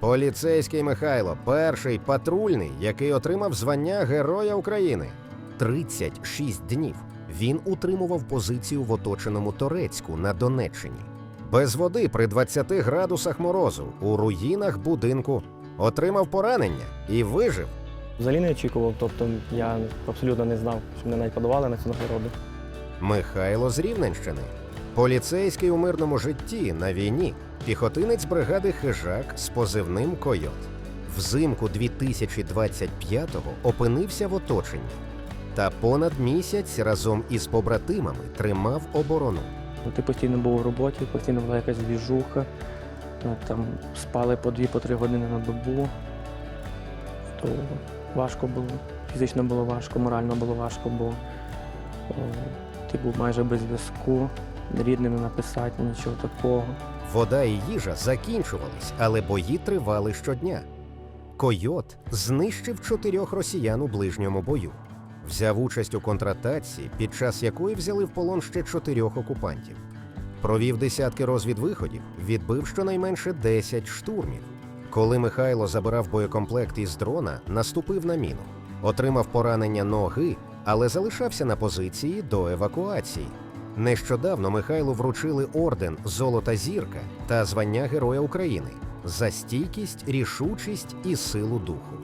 Поліцейський Михайло, перший патрульний, який отримав звання Героя України. 36 днів він утримував позицію в оточеному Торецьку на Донеччині. Без води при 20 градусах морозу у руїнах будинку отримав поранення і вижив. Взагалі не очікував, тобто я абсолютно не знав, що мене навіть подавали на цю нагороду. Михайло з Рівненщини. Поліцейський у мирному житті на війні. Піхотинець бригади Хижак з позивним Койот. Взимку 2025-го опинився в оточенні. Та понад місяць разом із побратимами тримав оборону. Ну, Ти постійно був у роботі, постійно була якась двіжуха, ну, там спали по 2-3 години на добу. То важко було. Фізично було важко, морально було важко, бо о, ти був майже без зв'язку, рідним не написати, нічого такого. Вода і їжа закінчувались, але бої тривали щодня. Койот знищив чотирьох росіян у ближньому бою. Взяв участь у контратаці, під час якої взяли в полон ще чотирьох окупантів. Провів десятки розвідвиходів, відбив щонайменше 10 штурмів. Коли Михайло забирав боєкомплект із дрона, наступив на міну, отримав поранення ноги, але залишався на позиції до евакуації. Нещодавно Михайлу вручили орден Золота зірка та звання Героя України за стійкість, рішучість і силу духу.